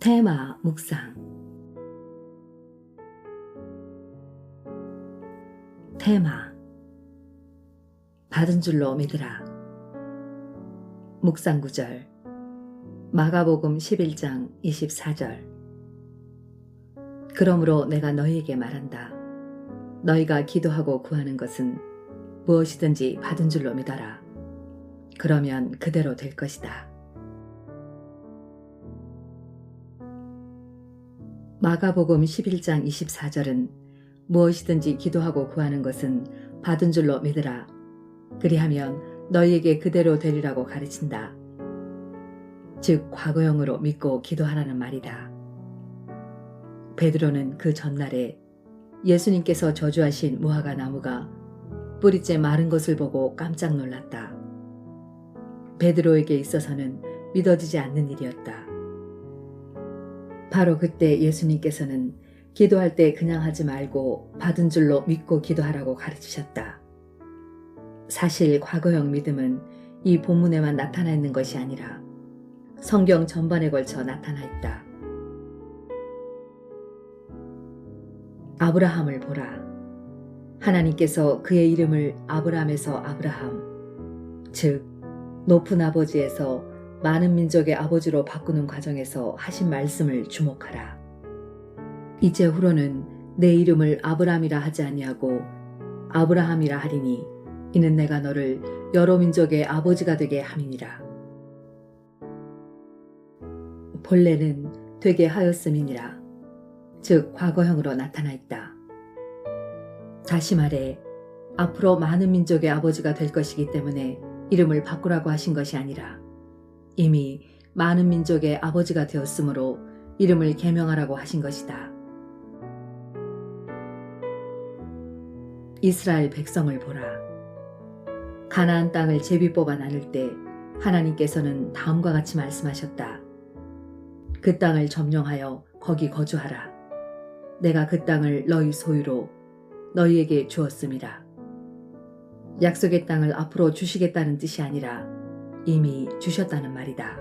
테마 묵상. 테마. 받은 줄로 믿으라. 묵상 구절. 마가복음 11장 24절. 그러므로 내가 너희에게 말한다. 너희가 기도하고 구하는 것은 무엇이든지 받은 줄로 믿어라. 그러면 그대로 될 것이다. 마가복음 11장 24절은 무엇이든지 기도하고 구하는 것은 받은 줄로 믿으라. 그리하면 너희에게 그대로 되리라고 가르친다. 즉, 과거형으로 믿고 기도하라는 말이다. 베드로는 그 전날에 예수님께서 저주하신 무화과 나무가 뿌리째 마른 것을 보고 깜짝 놀랐다. 베드로에게 있어서는 믿어지지 않는 일이었다. 바로 그때 예수님께서는 기도할 때 그냥 하지 말고 받은 줄로 믿고 기도하라고 가르치셨다. 사실 과거형 믿음은 이 본문에만 나타나 있는 것이 아니라 성경 전반에 걸쳐 나타나 있다. 아브라함을 보라. 하나님께서 그의 이름을 아브라함에서 아브라함, 즉, 높은 아버지에서 많은 민족의 아버지로 바꾸는 과정에서 하신 말씀을 주목하라. 이제 후로는 내 이름을 아브라함이라 하지 아니하고 아브라함이라 하리니 이는 내가 너를 여러 민족의 아버지가 되게 함이니라. 본래는 되게 하였음이니라. 즉 과거형으로 나타나 있다. 다시 말해 앞으로 많은 민족의 아버지가 될 것이기 때문에 이름을 바꾸라고 하신 것이 아니라 이미 많은 민족의 아버지가 되었으므로 이름을 개명하라고 하신 것이다. 이스라엘 백성을 보라. 가나안 땅을 제비 뽑아 나눌 때 하나님께서는 다음과 같이 말씀하셨다. 그 땅을 점령하여 거기 거주하라. 내가 그 땅을 너희 소유로 너희에게 주었습니다. 약속의 땅을 앞으로 주시겠다는 뜻이 아니라 이미 주셨다는 말이다.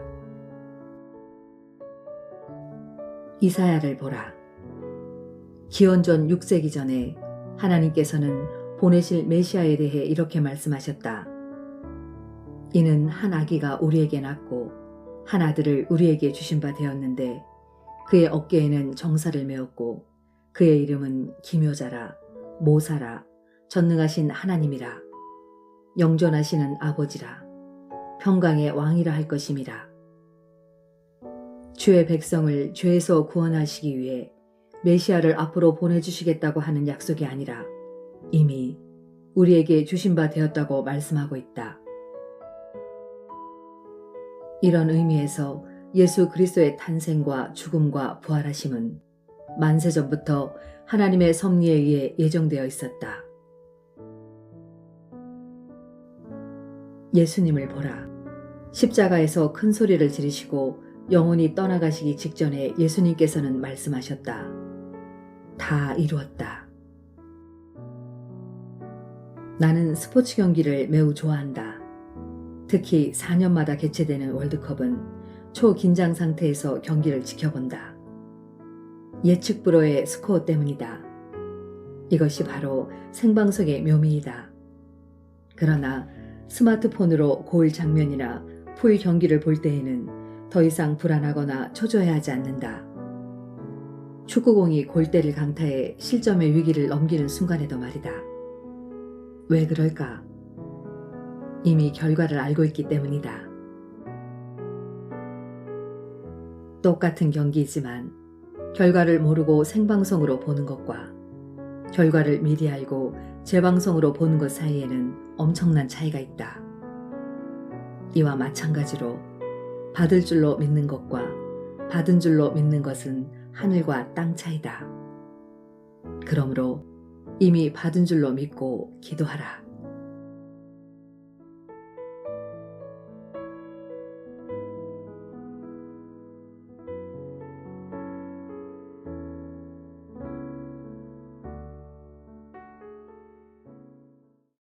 이사야를 보라. 기원전 6세기 전에 하나님께서는 보내실 메시아에 대해 이렇게 말씀하셨다. 이는 한 아기가 우리에게 낳고 한 아들을 우리에게 주신 바 되었는데 그의 어깨에는 정사를 메었고 그의 이름은 기묘자라 모사라 전능하신 하나님이라 영존하시는 아버지라 평강의 왕이라 할 것임이라. 주의 백성을 죄에서 구원하시기 위해 메시아를 앞으로 보내주시겠다고 하는 약속이 아니라 이미 우리에게 주신 바 되었다고 말씀하고 있다. 이런 의미에서 예수 그리스도의 탄생과 죽음과 부활하심은 만세 전부터 하나님의 섭리에 의해 예정되어 있었다. 예수님을 보라. 십자가에서 큰 소리를 지르시고 영혼이 떠나가시기 직전에 예수님께서는 말씀하셨다. 다 이루었다. 나는 스포츠 경기를 매우 좋아한다. 특히 4년마다 개최되는 월드컵은 초긴장 상태에서 경기를 지켜본다. 예측 불허의 스코어 때문이다. 이것이 바로 생방송의 묘미이다. 그러나 스마트폰으로 고을 장면이나 풀 경기를 볼 때에는 더 이상 불안하거나 초조해 하지 않는다. 축구공이 골대를 강타해 실점의 위기를 넘기는 순간에도 말이다. 왜 그럴까? 이미 결과를 알고 있기 때문이다. 똑같은 경기이지만 결과를 모르고 생방송으로 보는 것과 결과를 미리 알고 재방송으로 보는 것 사이에는 엄청난 차이가 있다. 이와 마찬가지로 받을 줄로 믿는 것과 받은 줄로 믿는 것은 하늘과 땅 차이다. 그러므로 이미 받은 줄로 믿고 기도하라.